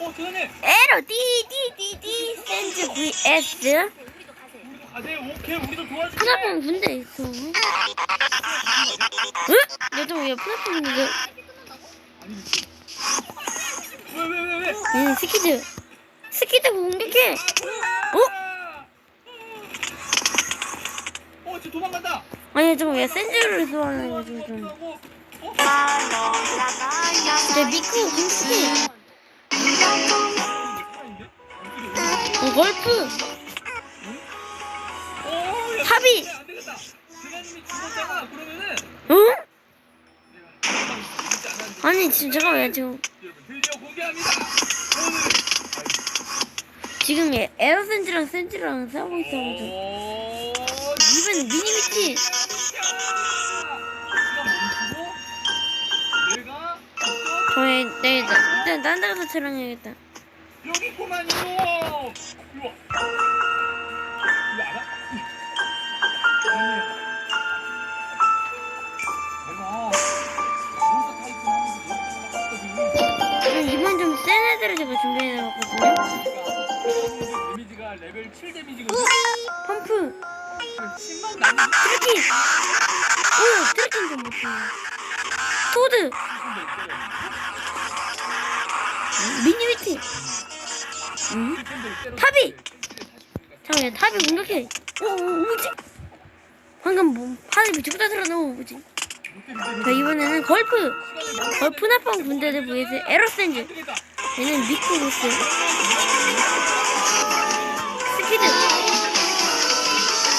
어. 에러 디디디디 샌즈 vs 가세요. 오케이 우리도 도와줄게. 푸나폰 군대 있어. 응? 얘도 왜 푸나폰 군대? 왜왜 왜 왜? 얘는 스키드. 스키드 공격해. 어? 어, 저 도망간다. 아니 저거 왜 좀. 하고, 어? 내 미쿠 김치. 어, 골프. 그러면은 응? 아니 지금 잠깐만 지금 지금 얘 에어 샌즈랑 샌즈랑 싸우고 있어가지고 오, 이번 미니미치. 저의 네 일단 딴 데 가서 촬영해야겠다. 여기 있구만요. 이번 좀센 애들을 제가 준비해놨거든요. 데미지가 레벨 7 데미지거든. 펌프, 10만 남은 트래킹. 오, 트래킹 좀 못해. 소드, 미니미치. 응? 탑이! 잠깐만, 탑이 공격해. 오, 오, 뭐지? 방금 뭐, 하늘 미치고 다들어 넣어, 뭐지? 자, 이번에는 걸프. 걸프 나쁜 군대들 vs 에러센즈. 얘는 미쿠 로스. 스키드.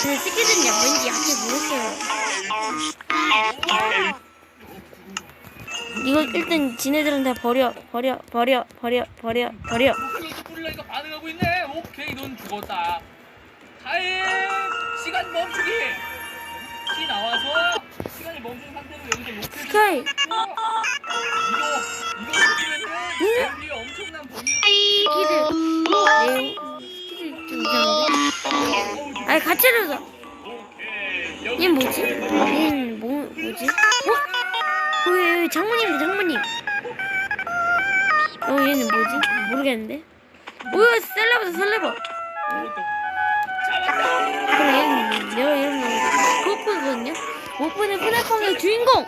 근데 스키드는 약- 왠지 약해 보였어요. 이거 일단 지네들은 다 버려, 버려, 버려, 버려, 버려, 버려. 뿌리려니까 반응하고 있네. 오케이, 넌 죽었다. 타임 시간 멈추기. 키 나와서 시간이 멈춘 상태로 여기서 로켓을. 쏘고 이거 이거 쓰면은 여기 엄청난 범위. 스키드. 네. 스키드 좀 이상한데? 아니, 같이 해서. 오케이. 여기 얘 뭐지? 얘는 뭐, 뭐지? 어? 어, 얘, 얘 장모님이다, 장모님. 어, 얘는 뭐지? 모르겠는데. 뭐야, 셀레버다, 셀레버. 얘는 내가 이런 거 고프거든요. 고프는 푸나펑의 주인공.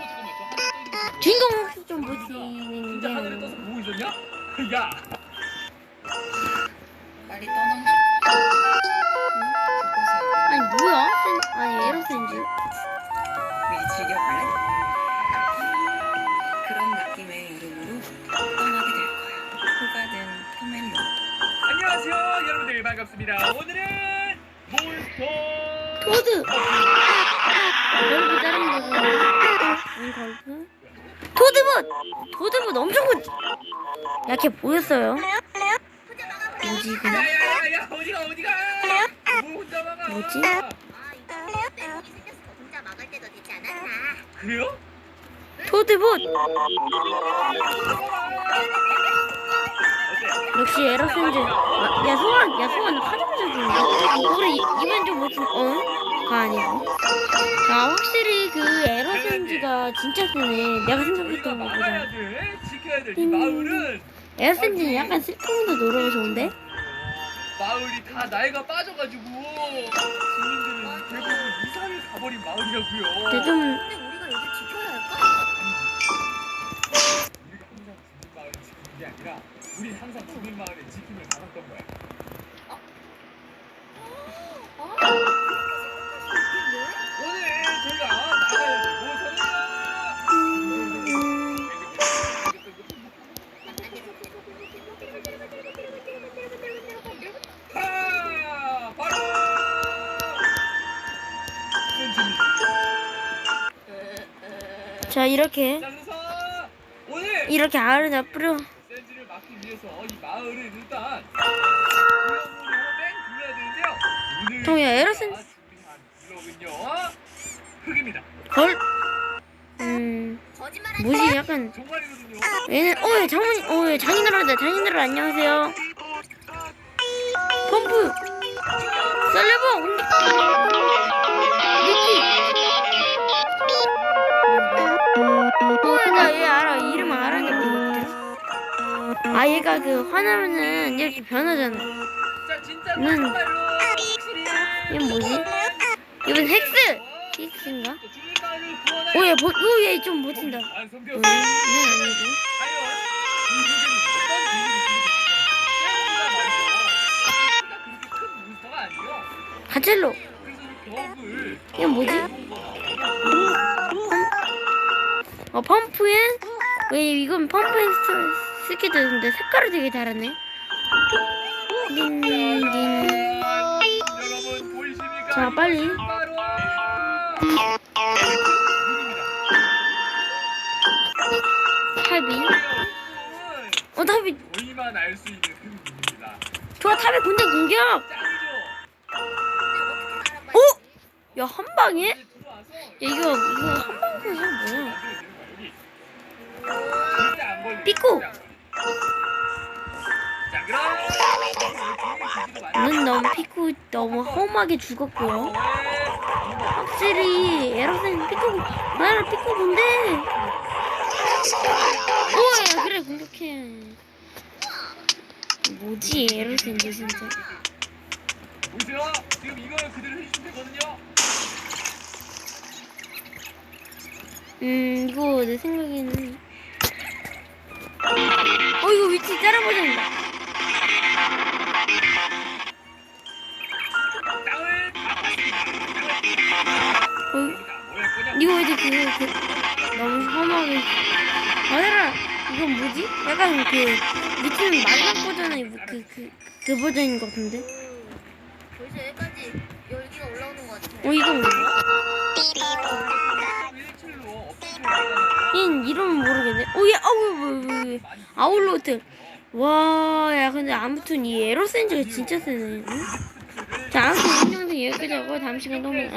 주인공 혹시 좀 보시는 게. 빨리 떠나고 아니 뭐야? 센, 아니 에로센즈. 우리 즐겨볼래? 그런 느낌의 이름으로 떠나게 될 거야. 호가든 카멜로. 안녕하세요, 여러분들 반갑습니다. 오늘은 몬스터. 토드. 걸프 다른 걸프. 토드봇. 토드봇 엄청 큰. 약해 보였어요. 뭐지 이거? 야야야야 어디가 어디가? 뭐 혼자 막아? 뭐지? 내목이 생겼어. 혼자 막을 때도 되지 않았나? 그래요? 토드봇. 역시 에러센즈. 아, 야 소원, 야 소원 하자마자 주는데. 우리 이번 좀 무슨 어? 가 아니고. 자 확실히 그 에러센즈가 진짜 세네. 내가 생각했던 것보다. 음. 에러센즈는 약간 슬픔도 노래가 좋은데? 마을이 다 나이가 빠져가지고 주민들은 대부분 이사를 가버린 마을이라고요. 근데 좀 우리가 여기 지켜야 할까? 우리가 항상 마을을 지키는 게 아니라 우리 항상 주민 마을의 지킴을 받았던 거야. 아, 그렇게 생각할 수 있겠네. 오늘 저희가 나가야 되고 하 바로 센지입니다. 자 이렇게 자 그래서 오늘 이렇게 다 뿌려. 막기 위해서 이 마을을 일단 뺑 둘러야 되는데요. 동야, 구역은요 흙입니다. 걸. 음 뭐지 약간. 얘는 어예 장모님 어예 장인어른다 장인어른 안녕하세요. 펌프. 셀레버 아 얘가 그 화나면은 이렇게 변하잖아. 자 진짜 음. 뭐지? 이건 헥스! 헥스인가? 오얘 버, 오얘좀 버틴다. 음, 몬스터가 아니에요. 가첼로. 그래서 이 벽을 이건 뭐지? 거다. 어 펌프앤? 왜 이건 펌프앤 스- 스키드인데 색깔이 되게 다르네. 딘딘. 자, 빨리. 탑이. 어 탑이. 좋아 탑이 군대 공격. 어? 야한 방에? 야 이거 이거 한 방에서 뭐야? 삐꾸. 는 너무 피코 너무 험하게 죽었고요. 확실히 에러센 피코 나를 피코 본데. 오야 그래 공격해. 뭐지 에러센도 진짜. 보세요. 지금 이걸 그대로 해주시면 되거든요. 음 이거 내 생각에는. 이건 뭐지? 약간 그 밑에는 마지막 버전의 그, 그, 그 버전인 것 같은데? 벌써 여기까지 열기가 올라오는 것 같아. 어, 이건 뭐야? 1킬로 업데이트 얘는 이름은 모르겠네. 오, 얘, 아우, 뭐, 뭐, 뭐. 아울로트. 와, 야, 근데 아무튼 이 에러센즈가 진짜 세네. 응? 자, 아무튼 이 영상 여기까지 하고 다음 시간에 또 보면